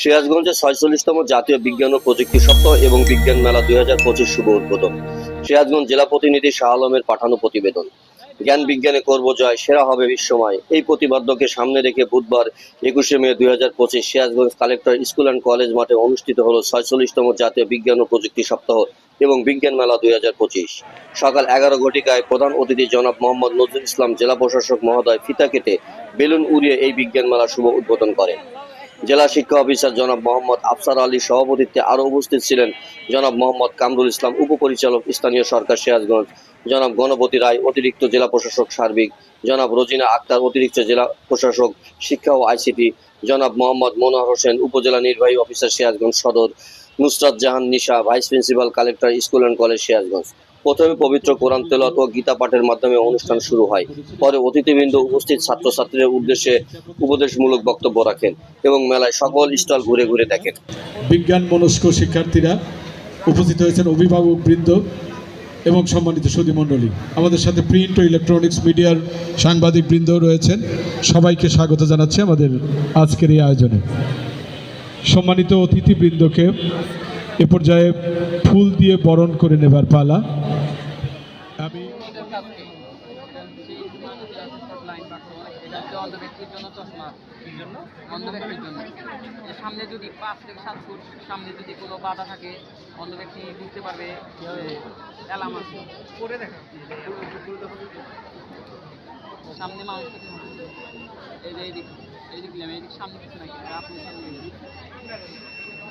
সিরাজগঞ্জে ছয়চল্লিশতম জাতীয় বিজ্ঞান ও প্রযুক্তি সপ্তাহ এবং বিজ্ঞান মেলা দুই হাজার পঁচিশ শুভ উদ্বোধন। সিরাজগঞ্জ জেলা প্রতিনিধি শাহ আলমের পাঠানো প্রতিবেদন। জ্ঞান বিজ্ঞানে করব জয়, সেরা হবে বিশ্বময়। এই প্রতিবাদ্যকে সামনে রেখে বুধবার একুশে মে দুই হাজার পঁচিশ Sirajganj collector school and college মাঠে অনুষ্ঠিত হল ছয়চল্লিশতম জাতীয় বিজ্ঞান ও প্রযুক্তি সপ্তাহ এবং বিজ্ঞান মেলা দুই হাজার পঁচিশ। সকাল এগারো ঘটিকায় প্রধান অতিথি জনাব মোহাম্মদ নজরুল ইসলাম, জেলা প্রশাসক মহোদয় ফিতা কেটে বেলুন উড়িয়ে এই বিজ্ঞান মেলা শুভ উদ্বোধন করেন। জেলা শিক্ষা অফিসার জনাব মোহাম্মদ আফসার আলীর সভাপতিত্বে আরও উপস্থিত ছিলেন জনাব মোহাম্মদ কামরুল ইসলাম, উপপরিচালক স্থানীয় সরকার সিরাজগঞ্জ, জনাব গণপতি রায়, অতিরিক্ত জেলা প্রশাসক সার্বিক, জনাব রোজিনা আক্তার, অতিরিক্ত জেলা প্রশাসক শিক্ষা ও আইসিটি, জনাব মোহাম্মদ মনোহর হোসেন, উপজেলা নির্বাহী অফিসার সিরাজগঞ্জ সদর, Nusrat Jahan Nisha, vice principal collector school and college Sirajganj. প্রথমে পবিত্র কোরআন তেলত ও গীতা পাঠের মাধ্যমে অনুষ্ঠান শুরু হয়। পরে অতিথিবৃন্দ উপস্থিত ছাত্রছাত্রীদের উদ্দেশ্যে উপদেশমূলক বক্তব্য রাখেন এবং মেলায় সকল স্টল ঘুরে ঘুরে দেখেন। বিজ্ঞান মনস্ক শিক্ষার্থীরা উপস্থিত হয়েছেন অভিভাবক বৃন্দ এবং সম্মানিত সুধী মণ্ডলী। আমাদের সাথে প্রিন্ট ও ইলেকট্রনিক্স মিডিয়ার সাংবাদিক বৃন্দও রয়েছেন। সবাইকে স্বাগত জানাচ্ছি আমাদের আজকের এই আয়োজনে। সম্মানিত অতিথিবৃন্দকে এ পর্যায়ে ফুল দিয়ে বরণ করে নেবার পালা আমি। সামনে যদি পাঁচ থেকে সাত ফুট সামনে যদি কোনো বাধা থাকে অন্ধ ব্যক্তি বুঝতে পারবে অ্যালার্ম আছে করে দেখা সামনে মানুষ। এই যে এইদিক এইদিক দিলাম এইদিক সামনে কিছু আর আপনি সামনে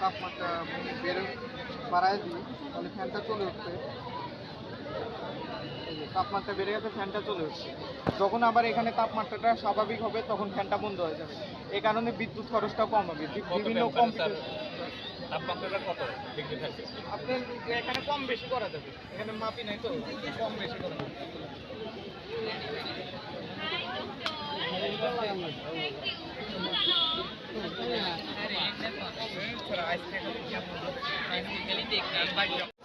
তাপমাত্রা বেড়ে বাড়ায় দিই তাহলে ফ্যানটা চলে উঠবে তাপমাত্রা বেড়ে গেছে ফ্যানটা চলে উঠছে যখন আবার এখানে তাপমাত্রাটা স্বাভাবিক হবে তখন ফ্যানটা বন্ধ হয়ে যাবে। এই কারণে বিদ্যুৎ খরচটা কম হবে। বিভিন্ন কম্পিউটার তাপমাত্রাটা কত ডিগ্রি থাকে আপনার এখানে কম বেশি করা যাবে এখানে মাপি নাই তো কম বেশি করা যাবে আইসক্রিম